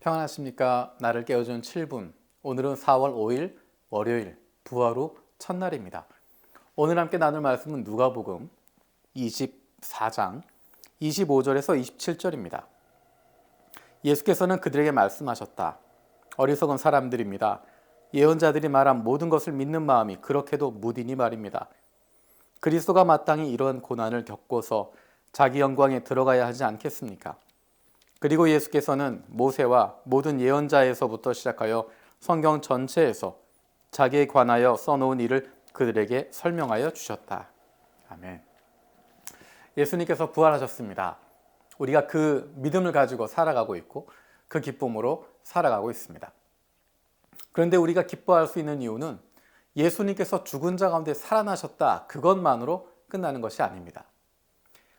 평안하십니까? 나를 깨워준 7분. 오늘은 4월 5일 월요일 부활 후 첫날입니다. 오늘 함께 나눌 말씀은 누가복음 24장 25절에서 27절입니다. 예수께서는 그들에게 말씀하셨다. 어리석은 사람들입니다. 예언자들이 말한 모든 것을 믿는 마음이 그렇게도 무디니 말입니다. 그리스도가 마땅히 이런 고난을 겪고서 자기 영광에 들어가야 하지 않겠습니까? 그리고 예수께서는 모세와 모든 예언자에서부터 시작하여 성경 전체에서 자기에 관하여 써놓은 일을 그들에게 설명하여 주셨다. 아멘. 예수님께서 부활하셨습니다. 우리가 그 믿음을 가지고 살아가고 있고 그 기쁨으로 살아가고 있습니다. 그런데 우리가 기뻐할 수 있는 이유는 예수님께서 죽은 자 가운데 살아나셨다. 그것만으로 끝나는 것이 아닙니다.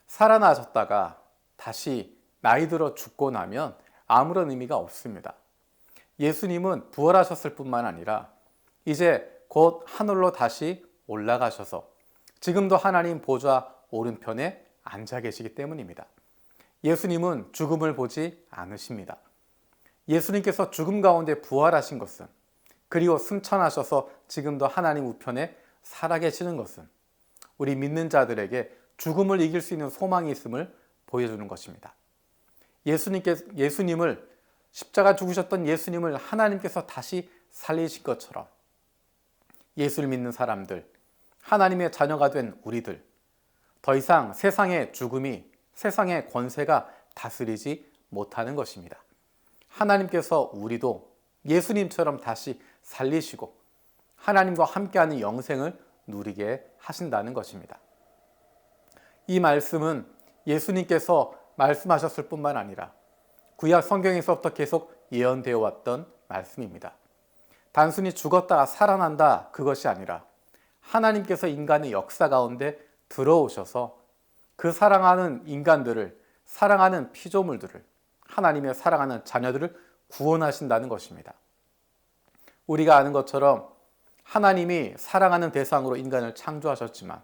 살아나셨다가 다시 나이 들어 죽고 나면 아무런 의미가 없습니다. 예수님은 부활하셨을 뿐만 아니라 이제 곧 하늘로 다시 올라가셔서 지금도 하나님 보좌 오른편에 앉아 계시기 때문입니다. 예수님은 죽음을 보지 않으십니다. 예수님께서 죽음 가운데 부활하신 것은 그리고 승천하셔서 지금도 하나님 우편에 살아계시는 것은 우리 믿는 자들에게 죽음을 이길 수 있는 소망이 있음을 보여주는 것입니다. 예수님께 예수님을 십자가 죽으셨던 예수님을 하나님께서 다시 살리신 것처럼 예수를 믿는 사람들, 하나님의 자녀가 된 우리들, 더 이상 세상의 죽음이 세상의 권세가 다스리지 못하는 것입니다. 하나님께서 우리도 예수님처럼 다시 살리시고 하나님과 함께하는 영생을 누리게 하신다는 것입니다. 이 말씀은 예수님께서 말씀하셨을 뿐만 아니라 구약 성경에서부터 계속 예언되어 왔던 말씀입니다. 단순히 죽었다가 살아난다 그것이 아니라 하나님께서 인간의 역사 가운데 들어오셔서 그 사랑하는 인간들을 사랑하는 피조물들을 하나님의 사랑하는 자녀들을 구원하신다는 것입니다. 우리가 아는 것처럼 하나님이 사랑하는 대상으로 인간을 창조하셨지만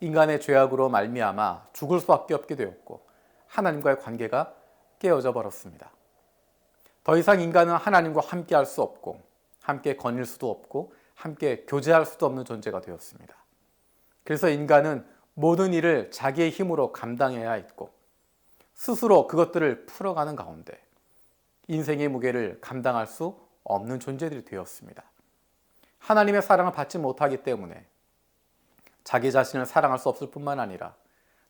인간의 죄악으로 말미암아 죽을 수밖에 없게 되었고 하나님과의 관계가 깨어져 버렸습니다. 더 이상 인간은 하나님과 함께 할 수 없고 함께 거닐 수도 없고 함께 교제할 수도 없는 존재가 되었습니다. 그래서 인간은 모든 일을 자기의 힘으로 감당해야 했고 스스로 그것들을 풀어가는 가운데 인생의 무게를 감당할 수 없는 존재들이 되었습니다. 하나님의 사랑을 받지 못하기 때문에 자기 자신을 사랑할 수 없을 뿐만 아니라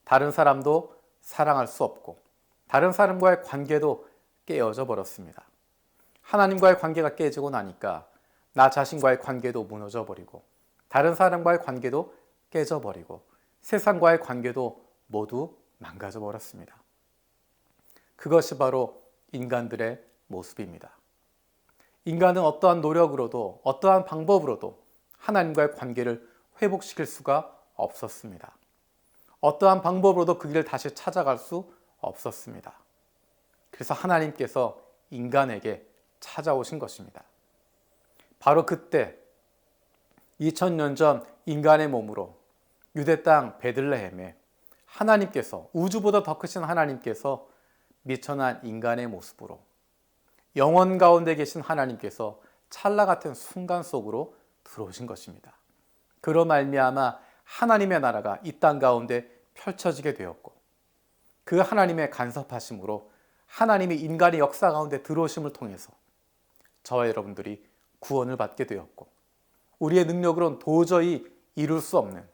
다른 사람도 사랑할 수 없고 다른 사람과의 관계도 깨어져 버렸습니다. 하나님과의 관계가 깨지고 나니까 나 자신과의 관계도 무너져 버리고 다른 사람과의 관계도 깨져 버리고 세상과의 관계도 모두 망가져 버렸습니다. 그것이 바로 인간들의 모습입니다. 인간은 어떠한 노력으로도 어떠한 방법으로도 하나님과의 관계를 회복시킬 수가 없었습니다. 어떠한 방법으로도 그 길을 다시 찾아갈 수 없었습니다. 그래서 하나님께서 인간에게 찾아오신 것입니다. 바로 그때 2000년 전 인간의 몸으로 유대 땅 베들레헴에 하나님께서 우주보다 더 크신 하나님께서 미천한 인간의 모습으로 영원 가운데 계신 하나님께서 찰나 같은 순간 속으로 들어오신 것입니다. 그로 말미암아 하나님의 나라가 이 땅 가운데 펼쳐지게 되었고 그 하나님의 간섭하심으로 하나님이 인간의 역사 가운데 들어오심을 통해서 저와 여러분들이 구원을 받게 되었고 우리의 능력으로는 도저히 이룰 수 없는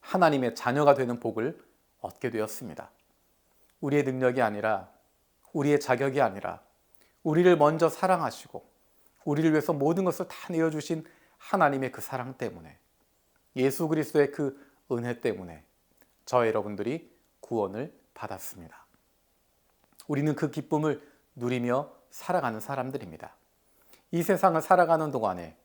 하나님의 자녀가 되는 복을 얻게 되었습니다. 우리의 능력이 아니라 우리의 자격이 아니라 우리를 먼저 사랑하시고 우리를 위해서 모든 것을 다 내어주신 하나님의 그 사랑 때문에 예수 그리스도의 그 은혜 때문에 저 여러분들이 구원을 받았습니다. 우리는 그 기쁨을 누리며 살아가는 사람들입니다. 이 세상을 살아가는 동안에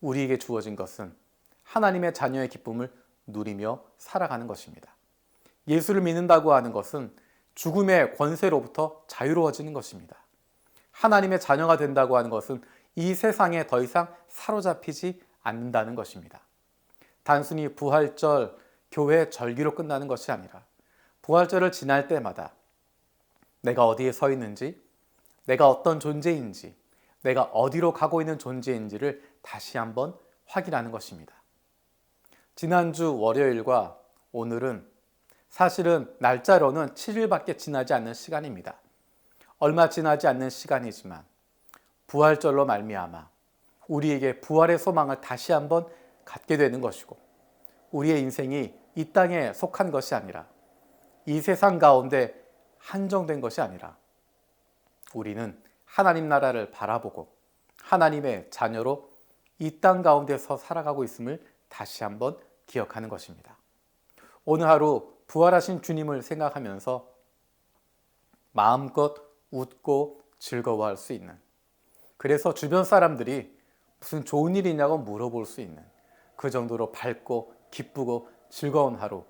우리에게 주어진 것은 하나님의 자녀의 기쁨을 누리며 살아가는 것입니다. 예수를 믿는다고 하는 것은 죽음의 권세로부터 자유로워지는 것입니다. 하나님의 자녀가 된다고 하는 것은 이 세상에 더 이상 사로잡히지 않는다는 것입니다. 단순히 부활절, 교회 절기로 끝나는 것이 아니라 부활절을 지날 때마다 내가 어디에 서 있는지, 내가 어떤 존재인지, 내가 어디로 가고 있는 존재인지를 다시 한번 확인하는 것입니다. 지난주 월요일과 오늘은 사실은 날짜로는 7일밖에 지나지 않는 시간입니다. 얼마 지나지 않는 시간이지만 부활절로 말미암아 우리에게 부활의 소망을 다시 한번 갖게 되는 것이고 우리의 인생이 이 땅에 속한 것이 아니라 이 세상 가운데 한정된 것이 아니라 우리는 하나님 나라를 바라보고 하나님의 자녀로 이 땅 가운데서 살아가고 있음을 다시 한번 기억하는 것입니다. 오늘 하루 부활하신 주님을 생각하면서 마음껏 웃고 즐거워할 수 있는 그래서 주변 사람들이 무슨 좋은 일이냐고 물어볼 수 있는 그 정도로 밝고 기쁘고 즐거운 하루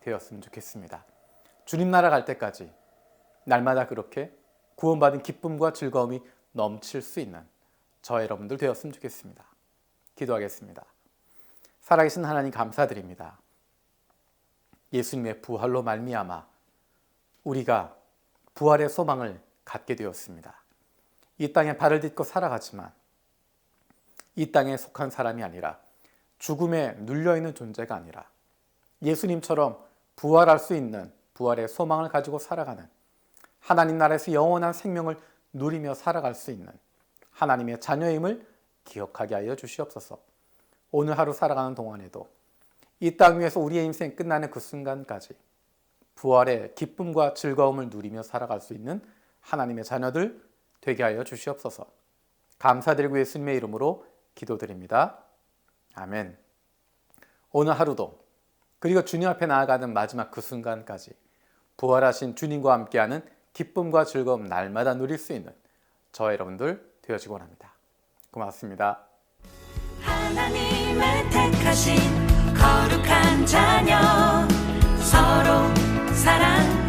되었으면 좋겠습니다. 주님 나라 갈 때까지 날마다 그렇게 구원받은 기쁨과 즐거움이 넘칠 수 있는 저 여러분들 되었으면 좋겠습니다. 기도하겠습니다. 살아계신 하나님 감사드립니다. 예수님의 부활로 말미암아 우리가 부활의 소망을 갖게 되었습니다. 이 땅에 발을 딛고 살아가지만 이 땅에 속한 사람이 아니라 죽음에 눌려 있는 존재가 아니라 예수님처럼 부활할 수 있는 부활의 소망을 가지고 살아가는 하나님 나라에서 영원한 생명을 누리며 살아갈 수 있는 하나님의 자녀임을 기억하게 하여 주시옵소서. 오늘 하루 살아가는 동안에도 이 땅 위에서 우리의 인생 끝나는 그 순간까지 부활의 기쁨과 즐거움을 누리며 살아갈 수 있는 하나님의 자녀들 되게 하여 주시옵소서. 감사드리고 예수님의 이름으로 기도드립니다. 아멘. 오늘 하루도 그리고 주님 앞에 나아가는 마지막 그 순간까지 부활하신 주님과 함께하는 기쁨과 즐거움 날마다 누릴 수 있는 저 여러분들 되어지기 원합니다. 고맙습니다. 하나님의 택하신 거룩한 자녀 서로 사랑